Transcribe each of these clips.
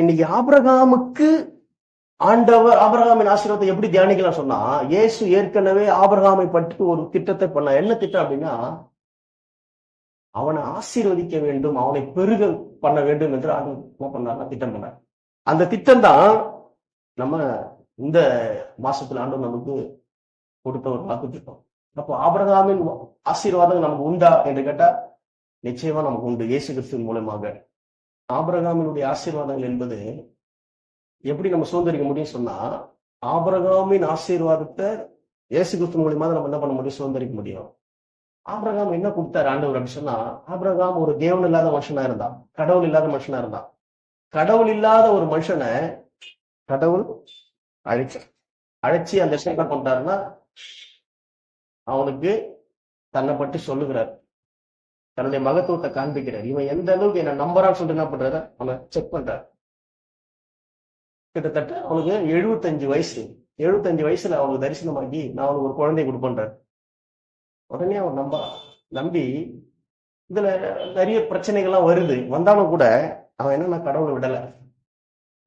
இன்னைக்கு ஆபிரகாமுக்கு ஆண்டவர் ஆபிரகாமின் ஆசீர்வாதத்தை எப்படி தியானிக்கலாம் சொன்னா இயேசு ஏற்கனவே ஆபிரகாமை பற்றி ஒரு திட்டத்தை பண்ண என்ன திட்டம் அப்படின்னா அவனை ஆசீர்வதிக்க வேண்டும் அவனை பெருக பண்ண வேண்டும் என்று ஆண்டு என்ன திட்டம் பண்ணார். அந்த திட்டம் தான் நம்ம இந்த மாசத்துல ஆண்டு நமக்கு கொடுத்த ஒரு வாக்கு திட்டம். அப்போ ஆபிரகாமின் ஆசீர்வாதம் நமக்கு உண்டா என்று கேட்டா நிச்சயமா நமக்கு உண்டு. இயேசு கிறிஸ்துவின் மூலமாக. ஆபரகாமினுடைய ஆசீர்வாதங்கள் என்பது எப்படி நம்ம சுதந்திரிக்க முடியும் சொன்னா ஆபரகாமின் ஆசீர்வாதத்தை இயேசு கிறிஸ்து மூலியமா தான் நம்ம என்ன பண்ண முடியும்? சுதந்திரிக்க முடியும். ஆபிரகாம் என்ன கொடுத்தாரு ஆண்டவர் அப்படின்னு சொன்னா ஆபிரகாம் ஒரு தேவன் இல்லாத மனுஷனா இருந்தான். கடவுள் இல்லாத மனுஷனா இருந்தான். கடவுள் இல்லாத ஒரு மனுஷனை கடவுள் அழைச்சு அழைச்சி அந்த விஷயம் என்ன பண்றாருன்னா அவனுக்கு தன்னை பற்றி சொல்லுகிறார். தன்னுடைய மகத்துவத்தை காண்பிக்கிறார். இவன் எந்த அளவுக்கு என்ன நம்பரான்னு சொல்லிட்டு என்ன பண்றாரு? அவனை செக் பண்றாரு. கிட்டத்தட்ட அவனுக்கு எழுபத்தஞ்சு வயசு. எழுபத்தஞ்சு வயசுல அவனுக்கு தரிசனமாக்கி நான் அவனுக்கு ஒரு குழந்தைய கொடுப்பேன்றார் உடனே அவன் நம்ப நம்பி இதுல நிறைய பிரச்சனைகள்லாம் வருது. வந்தாலும் கூட அவன் என்னன்னா கடவுளை விடல.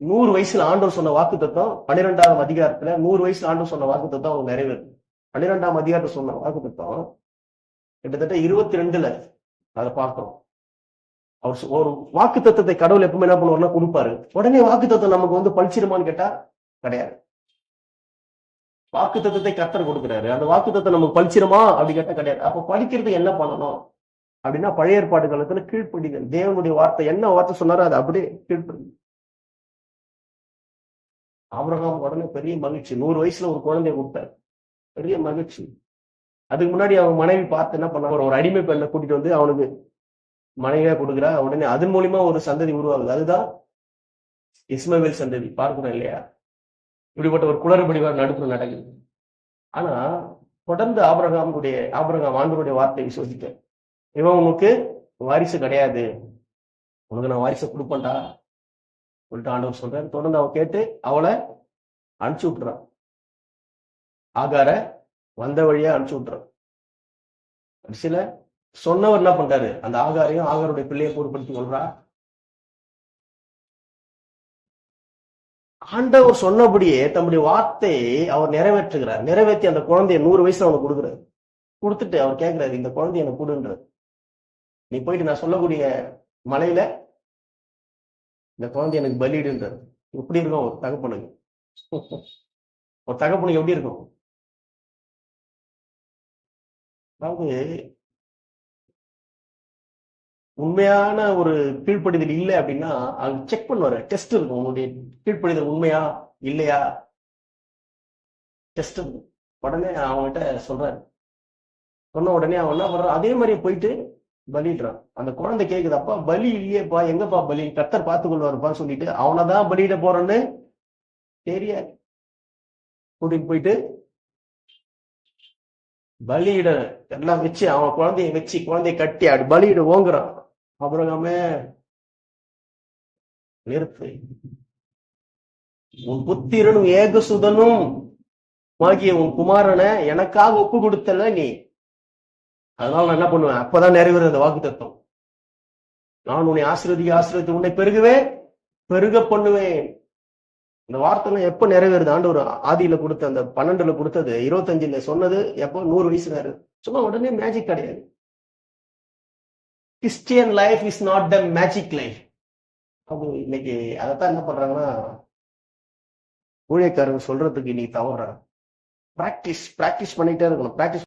நூறு வயசுல ஆண்டவர் சொன்ன வாக்கு தத்துவம் பன்னிரெண்டாம் அதிகாரத்துல நூறு வயசுல ஆண்டவர் சொன்ன வாக்கு தத்துவம் அவனுக்கு நிறைவேறுது. பன்னிரெண்டாம் அதிகாரத்தை சொன்ன வாக்கு தத்துவம் கிட்டத்தட்ட இருபத்தி ரெண்டுல அதை பார்க்கிறோம். அவர் ஒரு வாக்கு தத்துவத்தை கடவுள் எப்பவுமே என்ன பண்ணுவார்னா கொடுப்பாரு. உடனே வாக்கு தத்துவம் நமக்கு வந்து பழிச்சிருமான்னு கேட்டா கிடையாது. வாக்கு தத்துவத்தை கத்தர் கொடுக்குறாரு. அந்த வாக்கு தத்துவம் நமக்கு பழிச்சிருமா அப்படின்னு கேட்டா கிடையாது. அப்ப படிக்கிறதுக்கு என்ன பண்ணணும்? அப்படின்னா பழைய ஏற்பாடு காலத்துல கீழ்ப்படிதல். தேவனுடைய வார்த்தை என்ன வார்த்தை சொன்னாரோ அது அப்படியே கீழ்ப்படி ஆபிரகாம் உடனே பெரிய மகிழ்ச்சி. நூறு வயசுல ஒரு குழந்தைய கொடுத்தார். பெரிய மகிழ்ச்சி. அதுக்கு முன்னாடி அவன் மனைவி பார்த்து என்ன பண்ணாங்க ஒரு அடிமை பெண்ணை கூட்டிட்டு வந்து அவனுக்கு மனைவியா கொடுக்குறா. உடனே அதன் மூலியமா ஒரு சந்ததி உருவாகுது. அதுதான் இஸ்மவேல் சந்ததி. பார்க்கணும் இல்லையா? இப்படிப்பட்ட ஒரு குளறுபடிவார் வேற நடுப்புற நடக்குது. ஆனா தொடர்ந்து ஆபரகாமுடைய ஆபரகாம் ஆண்டவருடைய வார்த்தையை விசுவசிக்க இவன் உனக்கு வாரிசு கிடையாது. உனக்கு நான் வாரிசை கொடுப்பேன்டா. சொல்லிட்டு ஆண்டவர் சொல்றேன் தொடர்ந்து அவன் கேட்டு அவளை அனுப்பிச்சு விட்டுறான். ஆகார வந்த வழியா அனுப்பிச்சு விட்டுறோம். கடைசியில சொன்னவர் என்ன பண்றாரு? அந்த ஆகாரையும் ஆகாருடைய பிள்ளையை பொருட்படுத்தி கொள்றா? ஆண்டவர் சொன்னபடியே தம்முடைய வார்த்தையை அவர் நிறைவேற்றுகிறார். நிறைவேற்றி அந்த குழந்தைய நூறு வயசுல அவனுக்கு கொடுக்குறாரு. கொடுத்துட்டு அவர் கேட்கிறாரு இந்த குழந்தைய எனக்கு கொடுன்றாரு நீ போயிட்டு நான் சொல்லக்கூடிய மலையில இந்த குழந்தை எனக்கு பலியிடுன்றார். எப்படி இருக்கும் ஒரு தகப்பனுக்கு. ஒரு தகப்பனுக்கு எப்படி இருக்கும்? அதாவது உண்மையான ஒரு கீழ்ப்படிதல் இல்லை அப்படின்னா அது செக் பண்ணுவாரு. டெஸ்ட் இருக்கும். உங்களுடைய கீழ்ப்படிதல் உண்மையா இல்லையா? டெஸ்ட் உடனே அவன்கிட்ட சொல்றாரு. சொன்ன உடனே அவன் என்ன பண்றான் அதே மாதிரியே போயிட்டு பலிடுறான் அந்த குழந்தை கேக்குது அப்பா பலி இல்லையேப்பா எங்கப்பா பலி? கத்தர் பார்த்து கொள்வாருப்பான்னு சொல்லிட்டு அவனதான் பலியிட போறேன்னு தெரியாது. கூட்டிட்டு போயிட்டு பலியிட எல்லாம் வச்சு அவன் குழந்தைய வச்சு குழந்தைய கட்டி அப்படி பலியிட ஓங்குறான். அப்புறமே நிறுத்து. உன் புத்திரனும் ஏகசுதனும் ஆகிய உன் குமாரனை எனக்காக ஒப்பு கொடுத்தல நீ. அதனால நான் என்ன பண்ணுவேன்? அப்பதான் நிறைவேறும் அந்த வாக்கு தத்துவம் நான் உன்னை ஆசீர்வதிக்க ஆசீர்வதித்து உன்னை பெருகுவேன் பெருக பண்ணுவேன். இந்த வார்த்தைலாம் எப்போ நிறைவேறுது? ஆண்டு ஒரு ஆதியில கொடுத்த அந்த பன்னெண்டுல கொடுத்தது இருபத்தஞ்சுல சொன்னது எப்போ? நூறு வயசு இருக்கு சும்மா உடனே மேஜிக் கிடையாது. Christian life is not the magic life அவங்க இன்னைக்கு அதைத்தான் என்ன பண்றாங்கன்னா ஊழியக்காரங்க சொல்றதுக்கு இன்னைக்கு தவறாங்க பிராக்டிஸ் ப்ராக்டிஸ் பண்ணிட்டே இருக்கணும். ப்ராக்டிஸ்